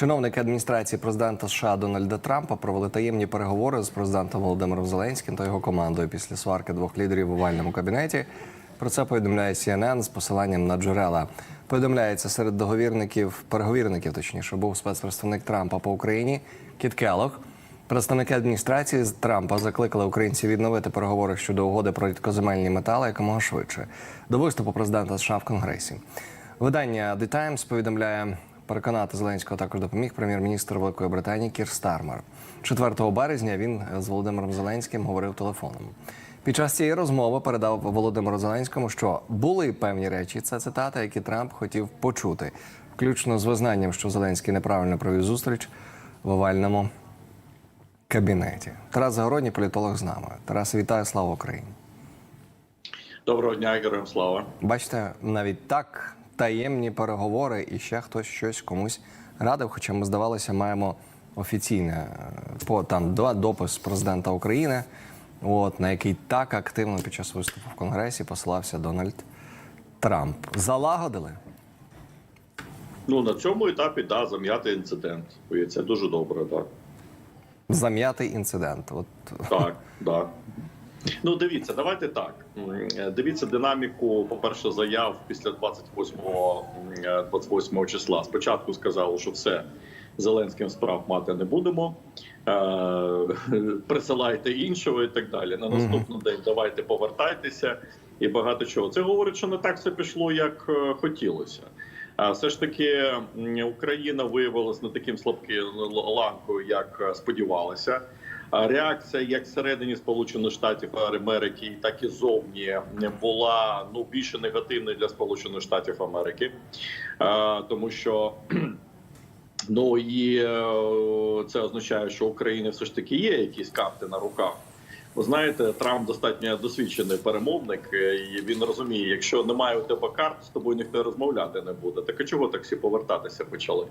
Чиновники адміністрації президента США Дональда Трампа провели таємні переговори з президентом Володимиром Зеленським та його командою після сварки двох лідерів в овальному кабінеті. Про це повідомляє CNN з посиланням на джерела. Повідомляється серед договірників, переговірників, точніше, був спецпредставник Трампа по Україні Кіт Келлог. Представники адміністрації Трампа закликали українців відновити переговори щодо угоди про рідкоземельні метали якомога швидше до виступу президента США в Конгресі. Видання The Times повідомляє, переконати Зеленського також допоміг прем'єр-міністр Великої Британії Кір Стармер. 4 березня він з Володимиром Зеленським говорив телефоном. Під час цієї розмови передав Володимиру Зеленському, що були певні речі, це цитата, які Трамп хотів почути, включно з визнанням, що Зеленський неправильно провів зустріч в овальному кабінеті. Тарас Загородній, політолог з нами. Тарас, вітаю, слава Україні. Доброго дня, героям слава. Бачите, навіть так таємні переговори, і ще хтось щось комусь радив. Хоча ми здавалося, маємо офіційне е, по там два допис президента України, от на який так активно під час виступу в Конгресі посилався Дональд Трамп. Залагодили. Ну на цьому етапі да, зам'яти інцидент. Це дуже добре, так. Зам'ятий інцидент. От Так, так. Ну, дивіться, давайте так. Дивіться динаміку, по-перше, заяв після 28, м, 28 числа. Спочатку сказали, що все, Зеленським справ мати не будемо. Е, присилайте іншого і так далі. На наступний день давайте повертайтеся і багато чого. Це говорить, що не так все пішло, як е, хотілося. А все ж таки Україна виявилась не таким слабким ланкою, як е, сподівалася. Реакція як всередині Сполучених Штатів Америки, так і зовні була ну більше негативною для Сполучених Штатів Америки, тому що ну і е, це означає, що України все ж таки є якісь карти на руках. Ви знаєте, Трамп достатньо досвідчений перемовник, е, і він розуміє, якщо немає у тебе карт, з тобою ніхто розмовляти не буде. Так а чого так всі повертатися почали?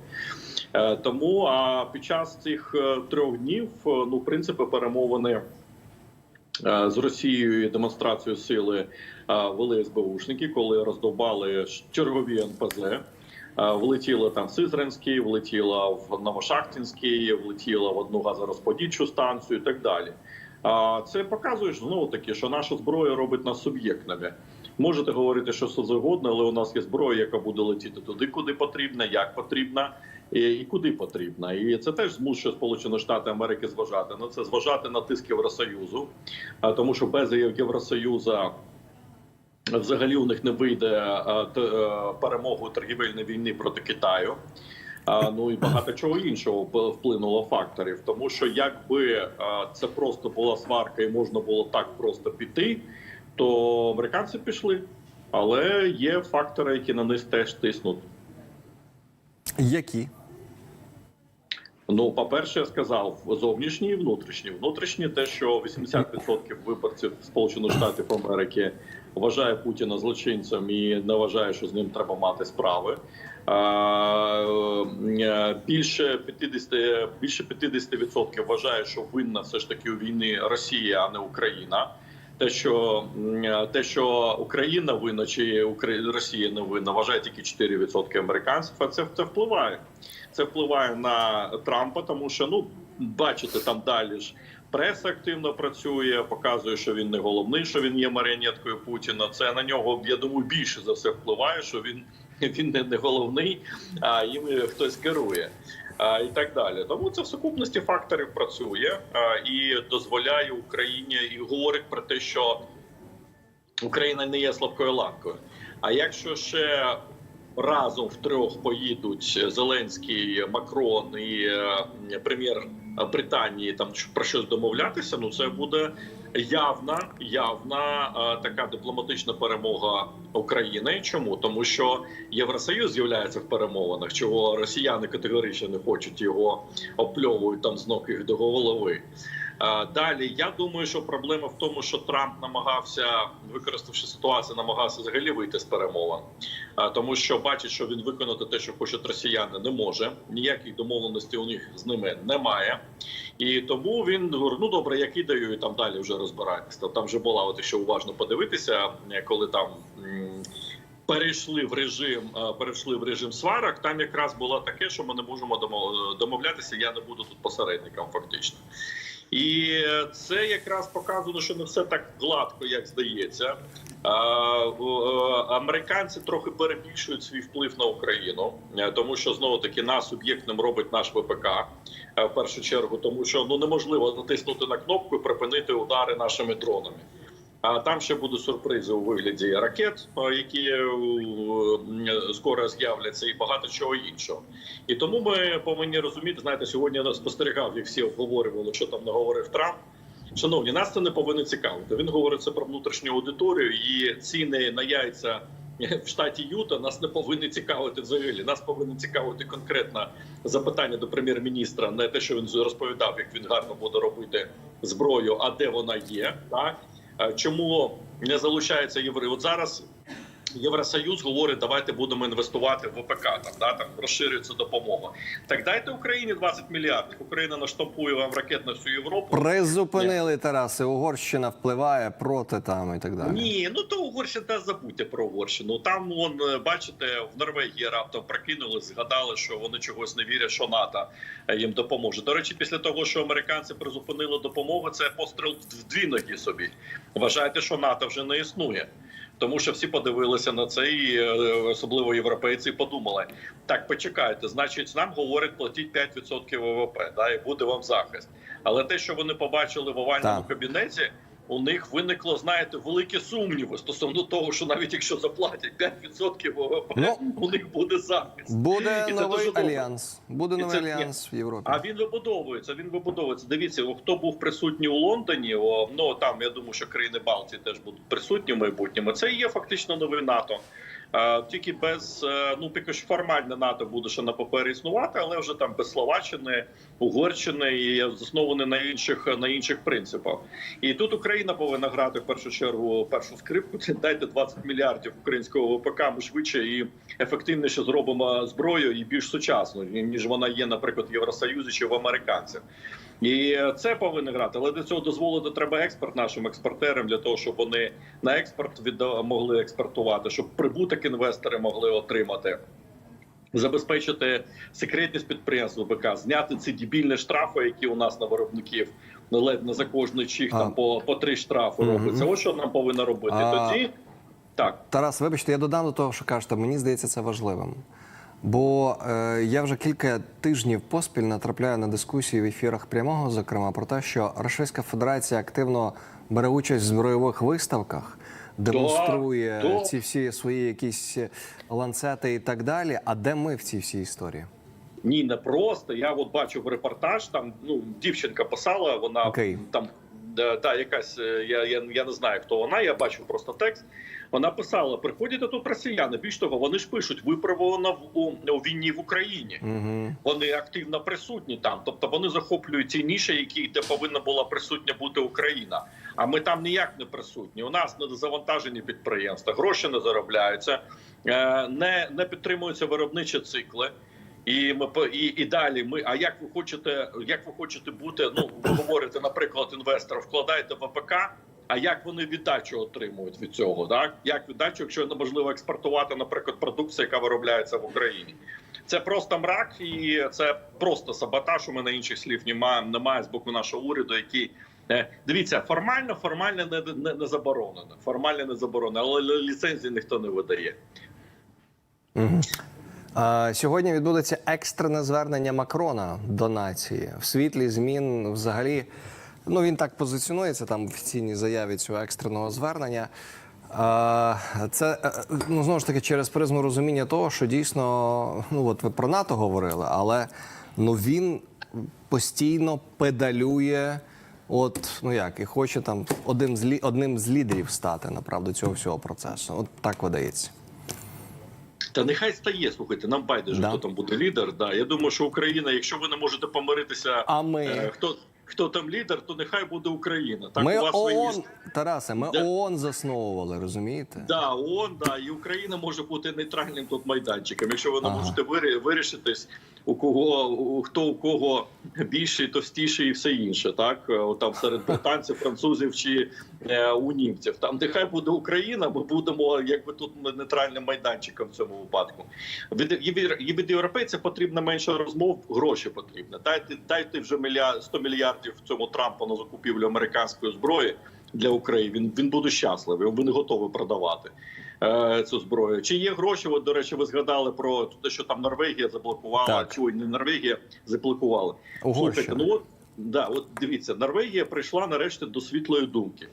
Е, Тому а під час цих е, трьох днів, ну в принципі, перемовини з Росією і демонстрацію сили вели СБУшники, коли роздовбали чергові НПЗ. Влетіла там в Сизранський, влетіла в Новошахтинський, влетіла в одну газорозподільчу станцію і так далі. Це показує знову таки, що наша зброя робить нас суб'єктними. Можете говорити, що все завгодно, але у нас є зброя, яка буде летіти туди, куди потрібно, як потрібно і, куди потрібно. І це теж змушує Сполучені Штати Америки зважати на це, зважати на тиск Євросоюзу, тому що без Євросоюзу взагалі у них не вийде е, перемогу торгівельної війни проти Китаю. Ну і багато чого іншого вплинуло факторів, тому що якби це просто була сварка і можна було так просто піти, то американці пішли. Але є фактори, які на них теж тиснуть. які Ну, по-перше, я сказав зовнішні і внутрішні. Внутрішні те, що 80% виборців Сполучених Штатів Америки вважає Путіна злочинцем і не вважає, що з ним треба мати справи. Е, Більше 50%, більше 50% вважає, що винна все ж таки у війні Росія, а не Україна. Те, що те, що Україна винна чи Росія не винна, вважає тільки 4% американців. А це, це впливає. Це впливає на Трампа, тому що ну бачите, там далі ж преса активно працює, показує, що він не головний, що він є маріонеткою Путіна. Це на нього, я думаю, більше за все впливає, що він, він не, головний, а їм хтось керує. І так далі, тому це в сукупності факторів працює і дозволяє Україні і говорить про те, що Україна не є слабкою ланкою. А якщо ще разом втрьох поїдуть Зеленський, Макрон і е, прем'єр Британії там про щось домовлятися, ну це буде явна, явна е, така дипломатична перемога України. Чому тому, що Євросоюз з'являється в перемовинах, чого росіяни категорично не хочуть його опльовують там з ног до голови. Е, Далі я думаю, що проблема в тому, що Трамп намагався, використавши ситуацію, намагався взагалі вийти з перемовин, Е, тому що бачить, що він виконати те, що хочуть росіяни, не може. Ніяких домовленостей у них з ними немає. І тому він говорить, ну добре, я кидаю, і там далі вже розбирайтеся. Там вже була, от якщо уважно подивитися, е, коли там. перейшли в режим, перейшли в режим сварок. Там якраз було таке, що ми не можемо домов- домовлятися. Я не буду тут посередником, фактично. І це якраз показано, що не все так гладко, як здається. Е, Американці трохи перебільшують свій вплив на Україну, е, тому що знову таки нас об'єктним робить наш ВПК е, в першу чергу, тому що ну неможливо натиснути на кнопку і припинити удари нашими дронами. А там ще будуть сюрпризи у вигляді ракет, е, які е, е, скоро з'являться, і багато чого іншого. І тому ми повинні розуміти, знаєте, сьогодні я спостерігав, як всі обговорювали, що там наговорив Трамп. Шановні, нас це не повинно цікавити. Він говорить це про внутрішню аудиторію і ціни на яйця в штаті Юта нас не повинні цікавити взагалі. Нас повинні цікавити конкретно запитання до прем'єр-міністра, не те, що він розповідав, як він гарно буде робити зброю, а де вона є. Так Е, чому не залучаються євреї? От зараз Євросоюз говорить, давайте будемо інвестувати в ВПК. Там да там розширюється допомога. Так дайте Україні 20 мільярдів. Україна наштампує вам ракет на всю Європу. Призупинили Тараси. Угорщина впливає проти там і так далі. Ні, ну то Угорщина та забудьте про Угорщину. Там вон е, бачите, в Норвегії раптом прокинули, згадали, що вони чогось не вірять, що НАТО е, їм допоможе. До речі, після того, що американці призупинили допомогу, це постріл в дві ноги собі. Вважайте, що НАТО вже не існує. Тому що всі подивилися на це, і е, особливо європейці, і подумали: так, почекайте, значить, нам говорять, платіть 5% ВВП, да, і буде вам захист. Але те, що вони побачили в овальному кабінеті, у них виникло, знаєте, великі сумніви стосовно того, що навіть якщо заплатять 5% ВВП, Ну, у них буде захист. Буде І новий альянс. Буде новий це- альянс в Європі. А він вибудовується. Він вибудовується. Дивіться, хто був присутній у Лондоні. О, ну там я думаю, що країни Балтії теж будуть присутні в майбутньому. Це і є фактично новий НАТО. А, тільки без е, ну що формальне НАТО буде ще на папері існувати, але вже там без Словаччини, Угорщини і засноване на інших на інших принципах. І тут Україна повинна грати в першу чергу першу скрипку. Це дайте 20 мільярдів українського ВПК. Ми швидше і ефективніше зробимо зброю і більш сучасну, ніж вона є, наприклад, в Євросоюзі чи в американців. І це повинно грати, але для цього дозволити треба експорт нашим експортерам для того, щоб вони на експорт відда- могли експортувати, щоб прибуток інвестори могли отримати. Забезпечити секретність підприємств ВПК, зняти ці дебільні штрафи, які у нас на виробників ледь не за кожний чих там по, по три штрафи робиться. Ось що нам повинно робити. А. Тоді так. Тарас, вибачте, я додам до того, що кажете. Мені здається, це важливим. Бо е, я вже кілька тижнів поспіль натрапляю на дискусії в ефірах прямого, зокрема, про те, що Російська Федерація активно бере участь в збройових виставках, демонструє да. ці всі свої якісь ланцети і так далі. А де ми в цій всій історії? Ні, не просто. Я от бачив репортаж. Там ну дівчинка писала, вона Окей. там та якась. е, Я, я я не знаю, хто вона. Я бачив просто текст. Вона писала: приходять тут росіяни. Більш того, вони ж пишуть виправлено в у, у війні в Україні. Угу. Вони активно присутні там. Тобто вони захоплюють ті ніші, які де повинна була присутня бути Україна. А ми там ніяк не присутні. У нас не завантажені підприємства, гроші не заробляються, е, не, не підтримуються виробничі цикли. І ми і, і далі. Ми а як ви хочете, як ви хочете бути? Ну ви говорите, наприклад, інвестор вкладайте в АПК. А як вони віддачу отримують від цього? Так як віддачу, якщо неможливо експортувати, наприклад, продукцію, яка виробляється в Україні? Це просто мрак, і це просто саботаж. У мене інших слів немає, немає з боку нашого уряду, який е, дивіться, формально, формально не, не, не заборонено. Формально не заборонено, але ліцензії ніхто не видає. Угу. Сьогодні відбудеться екстрене звернення Макрона до нації в світлі змін. Взагалі, ну він так позиціонується там в офіційній заяві цього екстреного звернення. Це е, ну знову ж таки через призму розуміння того, що дійсно, ну от ви про НАТО говорили, але ну він постійно педалює. От ну як і хоче там одним з лі, одним з лідерів стати направду цього всього процесу. От так видається. Та нехай стає. Слухайте, нам байдуже, Да. хто там буде лідер. Да, я думаю, що Україна, якщо ви не можете помиритися, А ми? е, хто хто там лідер, то нехай буде Україна. Так ми у вас свої ООН, Тарасе, ми Да. ООН засновували, розумієте? Да, ООН, да, і Україна може бути нейтральним тут майданчиком. Якщо ви не Ага. можете вирішитись, у кого у хто у кого більший, товстіший і все інше. Так Е, там серед британців, французів чи е, у німців. Там нехай буде Україна, ми будемо якби тут нейтральним майданчиком в цьому випадку. Від, і від європейців потрібно менше розмов, гроші потрібно. Дайте дайте вже мільярд 100 мільярдів цьому Трампу на закупівлю американської зброї для України. Він він буде щасливий. Він готовий продавати е, цю зброю. Чи є гроші? От, до речі, ви згадали про те, що там Норвегія заблокувала. Так. Чи не Норвегія заблокувала. Слухайте, ну от да, от дивіться, Норвегія прийшла нарешті до світлої думки.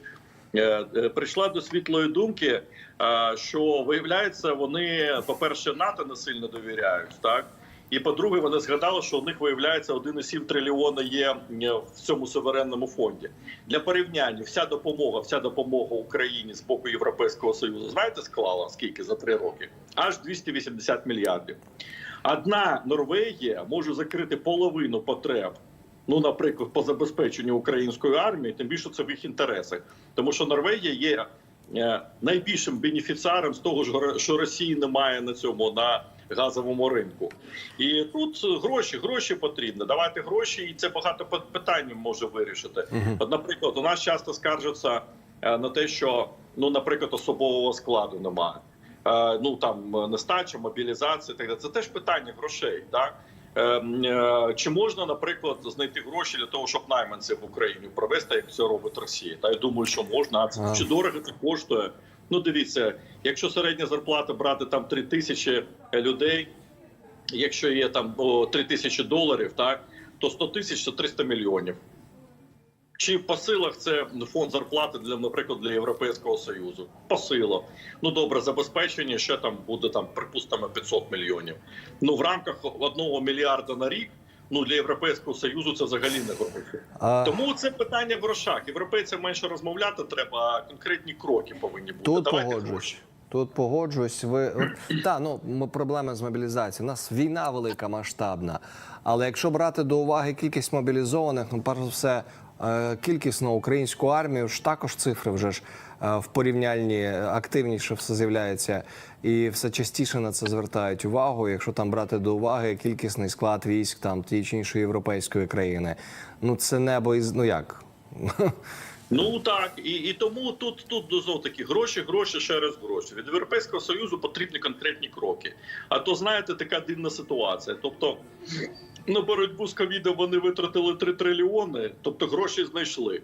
Е, е, Прийшла до світлої думки, е, що виявляється, вони, по-перше, НАТО не сильно довіряють, так і по-друге, вони згадали, що у них виявляється 1,7 трильйона є е, в цьому суверенному фонді. Для порівняння, вся допомога, вся допомога Україні з боку Європейського союзу, знаєте, склала скільки за три роки? Аж 280 мільярдів. Одна Норвегія може закрити половину потреб. Ну, наприклад, по забезпеченню української армії, тим більше це в їх інтересах, тому що Норвегія є е, найбільшим бенефіціаром з того що Росії немає на цьому на газовому ринку. І тут гроші, гроші потрібні. Давайте гроші, і це багато пи- питань може вирішити. От, наприклад, у нас часто скаржаться е, на те, що ну, наприклад, особового складу немає. Е, Ну там е, нестача, мобілізація, так далі. Це теж питання грошей. Так Е, м, е, чи можна, наприклад, знайти гроші для того, щоб найманців в Україні провести, як це робить Росія? Та я думаю, що можна. А це чи дорого це коштує? Ну, дивіться, якщо середня зарплата брати там 3 тисячі людей, якщо є там о, 3 тисячі доларів, так то 100 тисяч це 300 мільйонів. Чи по силах це фонд зарплати для, наприклад, для Європейського союзу? По силах. Ну добре, забезпечення ще там буде там, припустимо, 500 мільйонів. Ну в рамках одного мільярда на рік. Ну для європейського союзу це взагалі не гроші. А, Тому це питання в грошах. Європейцям менше розмовляти треба, а конкретні кроки повинні бути. Тут Давайте погоджусь. гроші. Тут погоджуюсь. Ви та ну м- проблеми з мобілізацією. У нас війна велика, масштабна. Але якщо брати до уваги кількість мобілізованих, ну перш за все, е, кількісно українську армію ж також цифри вже ж е, в порівнянні активніше все з'являється, і все частіше на це звертають увагу. Якщо там брати до уваги кількісний склад військ там тієї чи іншої європейської країни, ну це небо із ну як. Ну так і, і тому тут тут знов таки гроші, гроші ще раз гроші. Від європейського союзу потрібні конкретні кроки. А то знаєте, така дивна ситуація. Тобто на боротьбу з ковідом вони витратили 3 трильйони, тобто гроші знайшли.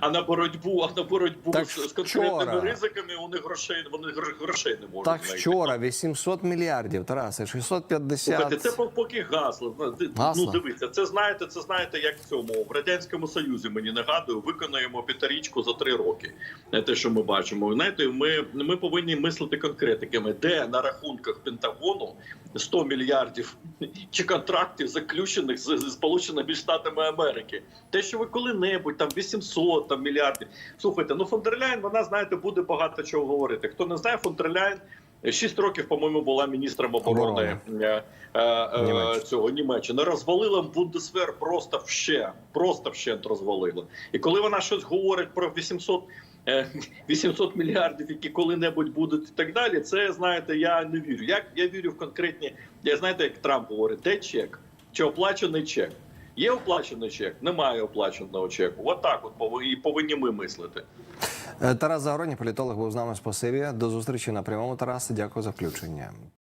А на боротьбу, а на боротьбу Так з, з конкретними вчора. ризиками них грошей вони гр- грошей не можуть Так знайти. вчора 800 мільярдів, Тарасе, 650. Слухайте, це поки гасло. Ну, ди- Гасло. Ну дивіться, це знаєте, це знаєте, як в цьому в радянському союзі. Мені нагадую, виконуємо п'ятирічку за три роки. Е, Те, що ми бачимо, знаєте, ми, ми повинні мислити конкретиками, де на рахунках Пентагону 100 мільярдів чи контрактів заключених з, Сполученими Штатами Америки. Те, що ви коли-небудь там 800 там, мільярдів. Слухайте, ну Фондерляйн, вона знаєте, буде багато чого говорити. Хто не знає, Фондерляйн Шість років, по-моєму, була міністром оборони е, е, е, цього Німеччини. Розвалила Бундесвер просто вще, просто вщент розвалила. І коли вона щось говорить про 800, е, 800 мільярдів, які коли-небудь будуть і так далі, це знаєте, я не вірю. Як я вірю в конкретні, я знаєте, як Трамп говорить, де чек чи оплачений чек. Є оплачений чек, немає оплаченого чеку. От так от і повинні ми мислити. Е, Тарас Загородній, політолог, був з нами. Спасибі. До зустрічі на прямому. Тарасе. Дякую за включення.